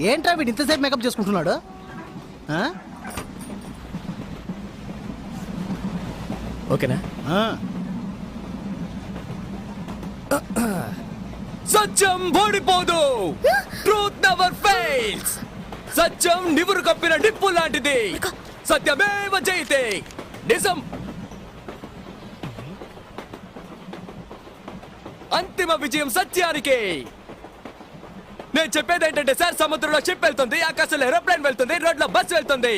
ఏంట్రా వీడు ఇంతసేపు మేకప్ చేసుకుంటున్నాడు? ఆ? ఓకేనా? ఆ. సత్యం ఓడిపోదు. ట్రూత్ నెవర్ ఫెయిల్స్ సత్యం నివురు కప్పిన నిప్పు లాంటిది. సత్యమేవ జయితే. నిజం. అంతిమ విజయం సత్యానికి. నేను చెప్పేది ఏంటంటే సార్ సముద్రంలో షిప్ వెళ్తుంది ఆకాశంలో ఏరోప్లేన్ వెళ్తుంది రోడ్లో బస్ వెళ్తుంది.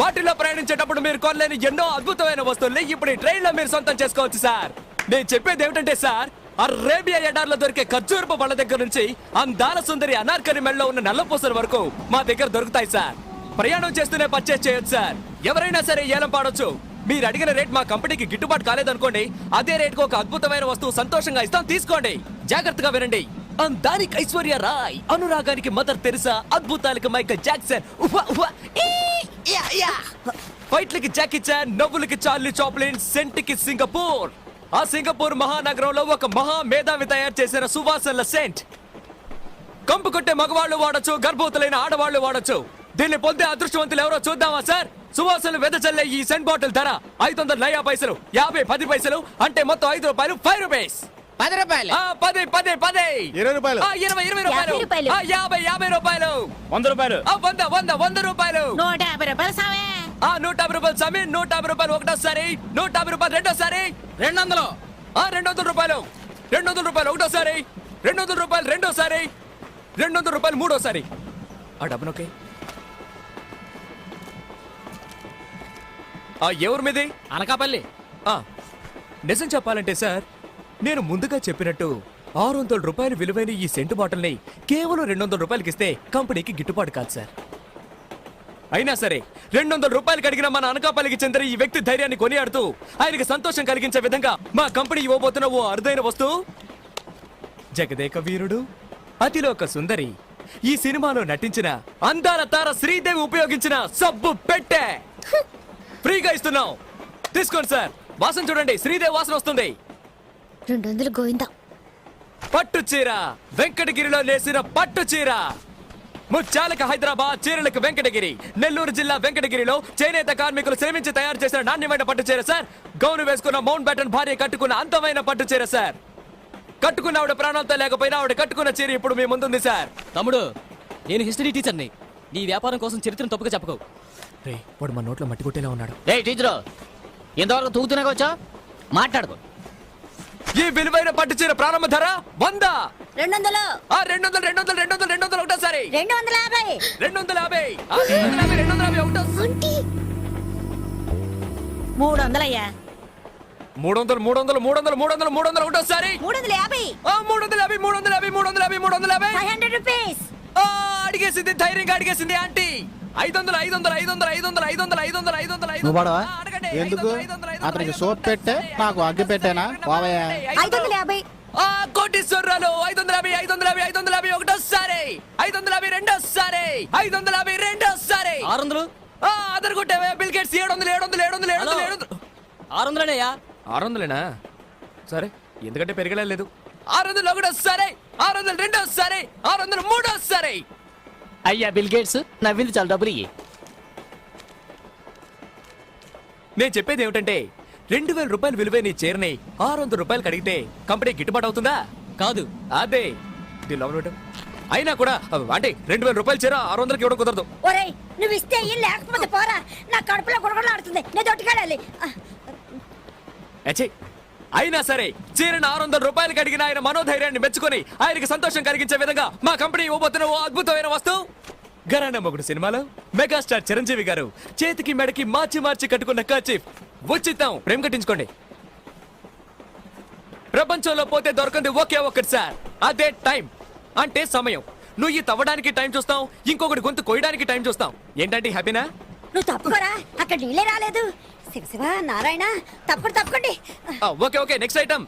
వాటిలో ప్రయాణించేటప్పుడు మీరు కొనలేని ఎన్నో అద్భుతమైన వస్తువుల్ని ఇప్పుడు ఈ ట్రైన్లో మీరు సొంతం చేసుకోవచ్చు సార్. నేను చెప్పేది ఏమిటంటే సార్ అరేబియా ఎడార్లో దొరికే ఖర్జూరపు పళ్ళ దగ్గర నుంచి అందాల సుందరి అనార్కలి మెడలో ఉన్న నల్లపూసల వరకు మా దగ్గర దొరుకుతాయి సార్. ప్రయాణం చేస్తూనే పర్చేస్ చేయొచ్చు సార్. ఎవరైనా సరే ఏలం పాడొచ్చు. మీరు అడిగిన రేట్ మా కంపెనీకి గిట్టుబాటు కాలేదనుకోండి అదే రేటుకు ఒక అద్భుతమైన వస్తువు సంతోషంగా ఇస్తాం తీసుకోండి. జాగ్రత్తగా వినండి. అందానికి ఐశ్వర్య రాయ్ అనురాగానికి మదర్ తెరిసా అద్భుతాలకి మైకల్ జాక్సన్. ఫైట్లకి జాకీ చాన్ నవ్వులకి చార్లీ చాప్లిన్ సెంట్కి సింగపూర్. ఆ సింగపూర్ మహానగరంలో ఒక మహా మేధావి తయారు చేసిన సువాసనల సెంట్. కంపు కొట్టే మగవాళ్ళు వాడచ్చు గర్భవతులైన ఆడవాళ్ళు వాడచ్చు. దీన్ని పొందే అదృష్టవంతులు ఎవరో చూద్దామా సార్? సువాసనలు వెదజల్లే ఈ సెంట్ బాటిల్ ధర ఐదు వందల నయా పైసలు యాభై పది పైసలు అంటే మొత్తం ఐదు రూపాయలు ఫైవ్ రూపీస్. పది రూపాయలు. ఆ పది పది పది. ఇరవై రూపాయలు. ఆ ఇరవై ఇరవై రూపాయలు. యాభై యాభై రూపాయలు. వంద రూపాయలు. ఆ వంద వంద వంద రూపాయలు. నూట యాభై రూపాయలు సామే. ఆ నూట యాభై రూపాయలు సమీ. నూట యాభై రూపాయలు ఒకటోసారి. నూట యాభై రూపాయలు రెండోసారి. రెండు వందలు ఆ రెండు వందల రూపాయలు. రెండు వందల రూపాయలు ఒకటోసారి. రెండు వందల రూపాయలు రెండోసారి. రెండు వందల రూపాయలు మూడోసారి. ఆ డబ్బునొకే ఆ ఎవరి మీది? అనకాపల్లి. ఆ, నిజం చెప్పాలంటే సార్ నేను ముందుగా చెప్పినట్టు ఆరు వందల రూపాయలు విలువైన ఈ సెంటు బాటిల్ని కేవలం రెండు వందల రూపాయలకి ఇస్తే కంపెనీకి గిట్టుబాటు కాదు సార్. అయినా సరే రెండు వందల రూపాయలు అడిగిన మన అనకాపల్లికి చెందిన ఈ వ్యక్తి ధైర్యాన్ని కొనియాడుతూ ఆయనకి సంతోషం కలిగించే విధంగా మా కంపెనీ ఇవ్వబోతున్న ఓ అరుదైన వస్తువు. జగదేక వీరుడు అతిలోక సుందరి ఈ సినిమాలో నటించిన అందాల తార శ్రీదేవి ఉపయోగించిన సబ్బు పెట్టే. ఫ్రీగా ఇస్తున్నాం. తీసుకోండి సార్. వాసన చూడండి శ్రీదేవి వాసన వస్తుంది. రెండు వందలు గోవిందా. పట్టు చీర వెంకటగిరిలో నేసిన పట్టు చీర. ముత్యాలకు హైదరాబాద్ చీరలకు వెంకటగిరి. నెల్లూరు జిల్లా వెంకటగిరిలో చేనేత కార్మికులు శ్రమించి తయారు చేసిన నాణ్యమైన పట్టు చీర సార్. గౌను వేసుకున్న మౌంట్ బ్యాటన్ భార్య కట్టుకున్న అందమైన పట్టు చీర సార్. కట్టుకున్న ఆవిడ ప్రాణాలతో లేకపోయినా ఆవిడ కట్టుకున్న చీర ఇప్పుడు మీ ముందుంది సార్. తమ్ముడు నేను హిస్టరీ టీచర్ని. నీ వ్యాపారం కోసం చరిత్రను తప్పుగా చెప్పకు. రే వాడు మా నోట్లో మట్టి కొట్టేలా ఉన్నాడు. ఏ టీచరు ఇంతవరకు తూగుతూనే వచ్చా మాట్లాడుకో. ఈ విలువైన పట్టు చీర ప్రారంభ ధర వంద. రెండు వందలు ఆ రెండు వందలు రెండు వందలు రెండు వందలు రెండు వందలు ఒకటోసారి. రెండు వందల యాభై. రెండు వందల యాభై ఆ, రెండు వందల యాభై రెండు వందల యాభై ఒకటో మూడు వందలయ్యా మూడు వందలు మూడు వందలు మూడు వందలు మూడు వందలు మూడు వందలు ఒకటోసారి. మూడు వందల యాభై. ఆ, మూడు వందల యాభై మూడు వందల యాభై మూడు వందల యాభై మూడు వందల యాభై. Five hundred rupees. ఆ, అడిగేసింది ధైర్యంగా అడిగేసింది ఆంటీ. ఐదు వందలు ఐదు వందలు ఐదు వందలు ఐదు వందలు ఐదు వందలు ఐదు వందలు ఐదు వందలు ఐదు నువ్వు పడవా? ఎందుకు? అతనికి ఐదు సోప్ వందలు, పెట్టే, ఐదు నాకు వందలు, అగ్గి పెట్టేనా? ఐదు వందలు, పోవయ్యా. ఐదు వందల యాభై. ఆ, కోటీశ్వరరాలు ఐదు వందల యాభై ఐదు వందల యాభై ఐదు వందల యాభై ఒకటోసారి ఐదు వందల యాభై రెండోసారి ఐదు వందల యాభై రెండోసారి ఆరు వందలు ఆ, అదర్ కొట్టావే బిల్ గేట్స్ ఏడు వందలు ఏడు వందలు ఏడు వందలు ఏడు వందలు ఏడు వందలు ఆరు వందలనేయా ఆరు వందలేనా సరే ఎందుకంటే పెరగలేదు ఆరు వందలు ఒకటో సరే ఆరు వందలు రెండో సరే ఆరు వందలు మూడో సరే అయ్యా బిల్ గేట్స్ నవ్వింది చాలా డబ్బులు ఇయ్యి. నేను చెప్పేది ఏమిటంటే రెండు వేల రూపాయలు విలువైన ఈ చీరని ఆరు వందల రూపాయలు అడిగితే కంపెనీ గిట్టుబాటు అవుతుందా? కాదు. అదే. అయినా కూడా అంటే రెండు వేల రూపాయలు చీర ఆరు వందలకి ఇవ్వడం కుదరదు. ఒరేయ్ నువ్వు ఇస్తే ఇయ్యి, లేకపోతే పోరా. నా కడుపులో గుడగడలాడుతుంది. నేను దొట్టుకెళ్ళాలి అచ్చే. అయినా సరే చీరను ఆరు వందల రూపాయలకి అడిగిన ఆయన మనోధైర్యాన్ని మెచ్చుకొని ఆయనకి సంతోషం కలిగించే విధంగా మా కంపెనీ ఇవ్వబోతున్న ఓ అద్భుతమైన వస్తువు. గరాన మొగుడు సినిమాలో? మెగాస్టార్ చిరంజీవి గారు చేతికి మెడకి మార్చి మార్చి కట్టుకున్న కర్చీఫ్. ఉచితం. ప్రేమ కట్టించుకోండి. ప్రపంచంలో పోతే దొరకంది ఒకే ఒక్కటి సార్. అదే టైం. అంటే సమయం. నువ్వు ఈ తవ్వడానికి టైం చూస్తాం ఇంకొకటి గొంతు కొయ్యడానికి టైం చూస్తాం ఏంటంటే హ్యాపీనా? నువ్వు తప్పుకోరా. అక్కడ నీళ్ళే రాలేదు. శివ నారాయణ తప్పకండి ఓకే ఓకే నెక్స్ట్ ఐటమ్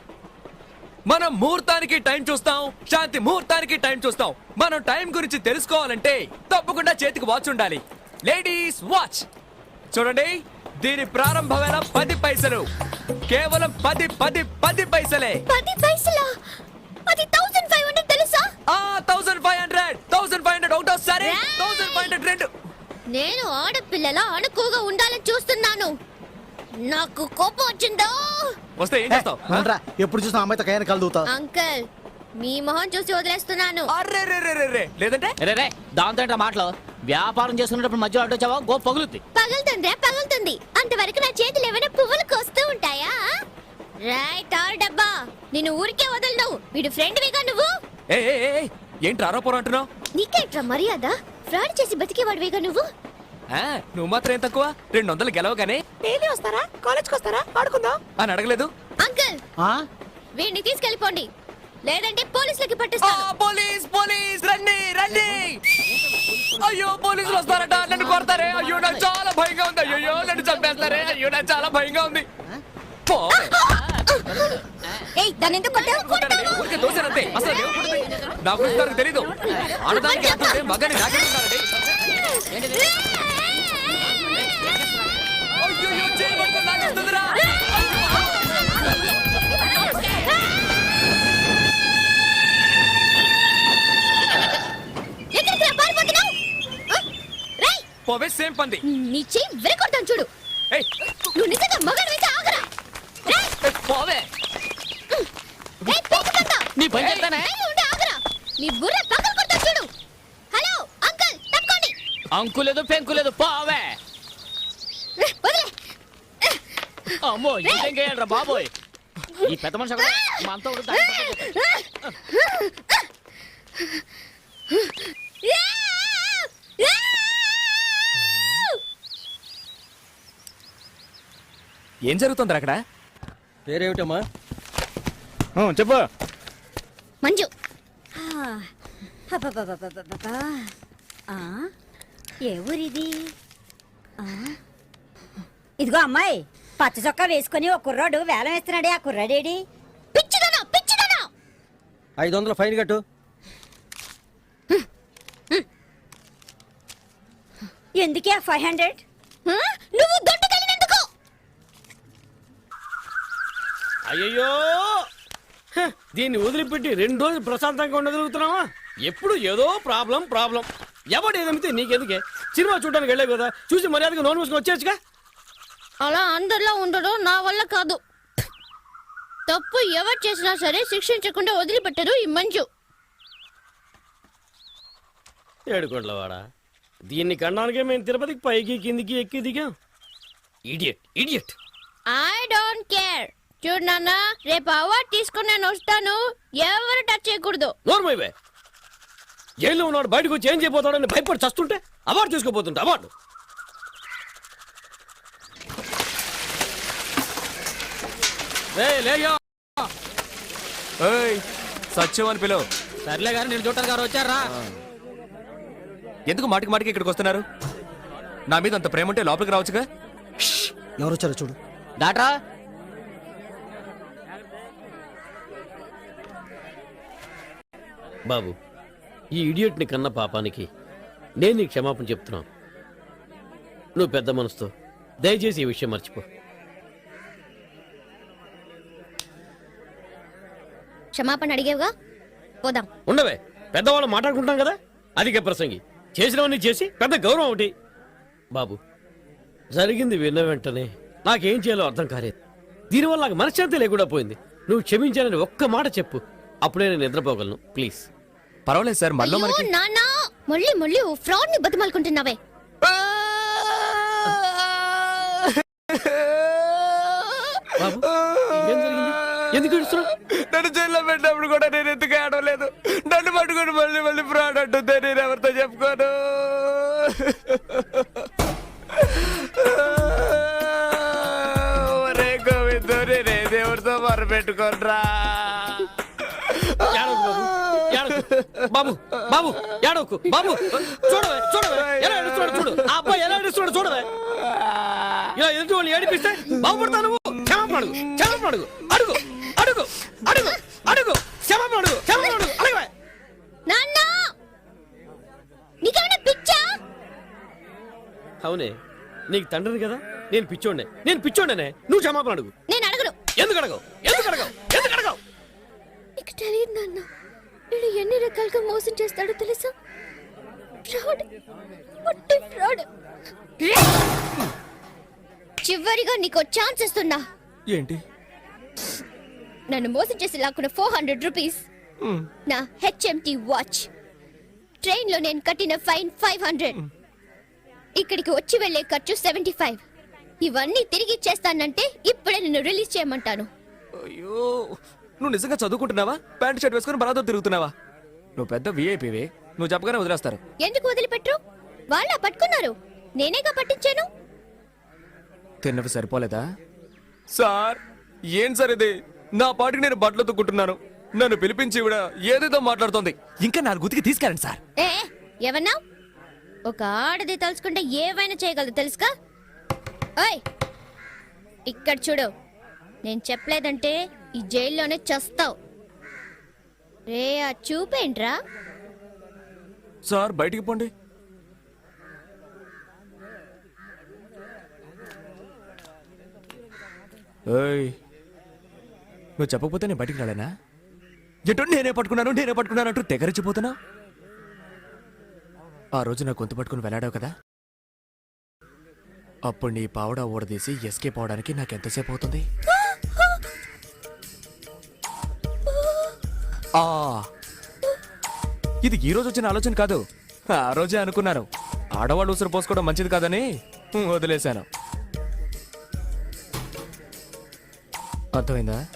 మనం ముహూర్తానికి టైం చూస్తాం శాంతి ముహూర్తానికి టైం చూస్తాం. మనం టైం గురించి తెలుసుకోవాలంటే తప్పకుండా చేతికి వాచ్ ఉండాలి. లేడీస్ వాచ్ చూడండి దీని ప్రారంభ వేల పది పైసలు. కేవలం పది పది పది పైసలే. పది పైసలా? అది థౌసండ్ ఫైవ్ హండ్రెడ్ తెలుసా? ఆ thousand five hundred thousand five hundred ఒకటో సరే! థౌసండ్ ఫైవ్ హండ్రెడ్ రెండు. నేను ఆడపిల్లల అణుకుగా ఉండాలని చూస్తున్నాను. నాకు కోపం వచ్చిందో? వస్తే ఏం చేస్తావు? అవునరా ఎప్పుడు చూసినా అమ్మాయితో కయ్యాన్ని కలుదుతావు అంకుల్ మీ మొహం చూసి వదిలేస్తున్నాను. అరే రే రే రే రే. లేదంటే? రే రే దాంతో ఏంట్రా మాటలు? వ్యాపారం చేసుకునేటప్పుడు మధ్యలో అడ్డొచ్చావా గో పగులుద్ది. పగులుతుందే పగులుతుంది. అంతవరకు నా చేతులు ఏమైనా పువ్వులు కోస్తూ ఉంటాయా? రైట్ ఆర్ డబ్బా. నేను ఊరికే వదలను. వీడు ఫ్రెండ్ వేగా నువ్వు? ఏ ఏ, ఏ, ఏ, ఏంటి ఆరోపణ అంటున్నావు? నీకేంట్రా మర్యాద? ఫ్రాడ్ చేసి బతికేవాడివేగా నువ్వు? ఆ, నువ్వు మాత్రం ఏం తక్కువ? రెండు వందలు గెలవగానే డైలీ వస్తారా? కాలేజ్కి వస్తారా? ఆడుకుందాం. అని అడగలేదు. అంకుల్! ఆ? వీడిని తీసుకెళ్ళిపోండి. లేదంటే పోలీసులకి ఆ, పట్టిస్తాను పోలీస్ పోలీస్ రండి రండి! అయ్యో పోలీసులు వస్తారట. నన్ను కొడతారే. అయ్యో నాకు చాలా భయంగా ఉంది. అయ్యో నన్ను చంపేస్తారే. అయ్యో నాకు చాలా భయంగా ఉంది. పో. ఏయ్ దాన్ని ఎందుకు కొట్టావు? కొట్టానండి, ఊరికే దోశానంతే. అసలు ఏం కొట్టింది? నా గురించి నాకు తెలీదు. ఆడదానికి మగని అయ్యో చేయబడుతుంది పోవే. సేమ్ పంది నీ చెయ్యి విరగొడతాను చూడు నువ్వు నిజంగా మగాడివైతే ఆగరా. పోవే నీ పని చేస్తానే నీ బుర్ర పగలు కొడతాను చూడు హలో అంకుల్ తప్పుకోండి అంకులేదు పెంకులేదు పోవే. అమ్మో ఇంకేం చేయాలరా బాబోయ్. ఈ పెద్ద మనిషి ఒకడు మనతో దాన్ని పట్టుకొని- ఏం జరుగుతుంది అక్కడ? పేరేమిటమ్మా? చెప్పు. మంజు. ఆ, అబ్బబ్బబ్బబ్బబ్బబ్బా. ఆ, ఏ ఊరిది ఆ, ఇదిగో అమ్మాయి పచ్చ చొక్కా వేసుకొని ఒక కుర్రాడు వేలం వేస్తున్నాడే ఆ కుర్రాడేడి పిచ్చిదనా పిచ్చిదనా! ఐదు వందల ఫైన్ కట్టు. ఎందుకే ఫైవ్ హండ్రెడ్? నువ్వు అయ్యయ్యో! హ, దీన్ని వదిలిపెట్టి రెండు రోజులు ప్రశాంతంగా ఉండగలుగుతున్నావా? ఎప్పుడు ఏదో ప్రాబ్లం ప్రాబ్లం. ఎవడు ఏదమితే నీకెందుకే? సినిమా చూడడానికి వెళ్ళావు కదా చూసి మర్యాదగా నోన్ మూసుకొని వచ్చేచ్చుగా అలా అందరిలో ఉండడం నా వల్ల కాదు. తప్పు ఎవరు చేసినా సరే శిక్షించకుండా వదిలిపెట్టరు ఈ మంజు. ఏడుకోట్లవాడా దీన్ని కనడానికే మేము తిరుపతికి పైకి కిందికి ఎక్కి దిగాం. Idiot idiot I don't care చూడు నాన్న రేపు అవార్డు తీసుకుని నేను వస్తాను. ఎవరు టచ్ చేయకూడదు. నోర్మైవే జైల్లో ఉన్నాడు బయటకు వచ్చి ఏం చేయబోతాడని భయపడి చస్తుంటే? Award తీసుకోపోతుంటే award. సత్యం అని పిలువు. సర్లే గారు నేను చూడటానికి గారు వచ్చారా? ఎందుకు మాటికి మాటికి ఇక్కడికి వస్తున్నారు? నా మీద అంత ప్రేమ ఉంటే లోపలికి రావచ్చుగా? ఎవరు వచ్చారో చూడు. డాక్టరా? బాబు ఈ ఇడియట్ని కన్న పాపానికి నేను నీ క్షమాపణ చెప్తున్నాను. నువ్వు పెద్ద మనసుతో దయచేసి ఈ విషయం మర్చిపో. క్షమాపణ అడిగేవుగా? పోదాం. ఉండవే. పెద్దవాళ్ళు మాట్లాడుకుంటాం కదా? అధిక ప్రసంగి. చేసినవన్నీ చేసి పెద్ద గౌరవం ఒకటి. బాబు జరిగింది విన్న వెంటనే నాకేం చేయాలో అర్థం కాలేదు. దీనివల్ల నాకు మనశ్శాంతి లేకుండా పోయింది. నువ్వు క్షమించాలని ఒక్క మాట చెప్పు. అప్పుడే నేను నిద్రపోగలను. ప్లీజ్. పర్వాలేదు సార్ మళ్ళీ అయ్యో మనకి నాన్న! మళ్ళీ మళ్ళీ ఓ ఫ్రాడ్ని బతిమాలుకుంటున్నావే. బాబు ఏం జరిగింది? ఎందుకు ఏడుస్తున్నావు? నన్ను జైల్లో పెట్టినప్పుడు కూడా నేను ఎందుకు ఆడలేదు నన్ను పట్టుకొని మళ్ళీ మళ్ళీ ఫ్రాడ్ అంటుంది నేను ఎవరితో చెప్పుకోను? ఒరే గోవిందో నేనే దేవుడితో ఏడవకు బాబు. బాబు బాబు ఏడవకు. బాబు చూడవే చూడవే. ఎలా ఏడుస్తున్నాడు చూడు. ఆ అబ్బాయి ఎలా ఏడుస్తున్నాడు చూడవే. ఇలా ఎదుటి వాళ్ళు ఏడిపిస్తే? బాగుపడతావు నువ్వు. క్షమాపణ అడుగు క్షమాపణ అడుగు. అడుగు అడుగు అడుగు అడుగు. క్షమాపణ అడుగు క్షమాపణ అడుగు. అడగవే. నాన్న! నీకేమైనా పిచ్చా? అవునే నీకు తండ్రిని కదా? నేను పిచ్చోడ్నే. నేను పిచ్చోడ్నే నువ్వు క్షమాపణ అడుగు. నేను అడగను. ఎందుకు అడగవు? ఎందుకు అడగవు నీకు తెలియదు నాన్న వీడు ఎన్ని రకాలుగా మోసం చేస్తాడో తెలుసా? ఫ్రాడ్. పొట్టి ఫ్రాడ్. చివరిగా నీకు ఛాన్స్ ఇస్తున్నా ఏంటి? నన్ను మోసం చేసి లాక్కున్న ఫోర్ హండ్రెడ్ రూపీస్. నా హెచ్ఎంటి వాచ్. ట్రైన్లో నేను కట్టిన ఫైన్ ఫైవ్ హండ్రెడ్. ఇక్కడికి వచ్చి వెళ్ళే ఖర్చు సెవెంటీ ఫైవ్. ఇవన్నీ తిరిగి ఇచ్చేస్తానంటే ఇప్పుడే నిన్ను రిలీజ్ చేయమంటాను. అయ్యో నువ్వు నిజంగా చదువుకుంటున్నావా? ప్యాంట్ షర్ట్ వేసుకుని బలాదో తిరుగుతున్నావా? నువ్వు పెద్ద విఐపివి నువ్వు చెప్పగానే వదిలేస్తారు. ఎందుకు వదిలిపెట్టరు? వాళ్ళ పట్టుకున్నారు. నేనేగా పట్టించాను? తిన్నవి సరిపోలేదా? సార్ ఏం సార్ ఇది? నా పాటికి నేను బట్టలు తుక్కుంటున్నాను నన్ను పిలిపించి కూడా ఏదేదో మాట్లాడుతోంది. ఇంకా నాలుగు గుతికి తీసుకెళ్ళండి సార్. ఏ ఏమన్నా? ఒక ఆడది తలుచుకుంటే ఏవైనా చేయగలదు తెలుసుగా? ఓయ్ ఇక్కడ చూడు. నేను చెప్పలేదంటే ఈ జైల్లోనే చస్తావు. రే ఆ చూపేంట్రా సార్ బయటికి పోండి. ఏయ్, నువ్వు చెప్పకపోతే నేను బయటికి రాలేనా? ఎటో నేనే పట్టుకున్నాను నేనే పట్టుకున్నాను అంటూ తెగరిచిపోతున్నా? ఆ రోజు నా గొంతు పట్టుకుని వెళ్ళాడావు కదా? అప్పుడు నీ పావడా ఊడదీసి ఎస్కేప్ అవడానికి నాకు ఎంతసేపు అవుతుంది? ఆ. ఇది ఈ రోజు వచ్చిన ఆలోచన కాదు. ఆ రోజే అనుకున్నాను ఆడవాళ్ళు ఉసురు పోసుకోవడం మంచిది కాదని వదిలేశాను. అర్థమైందా?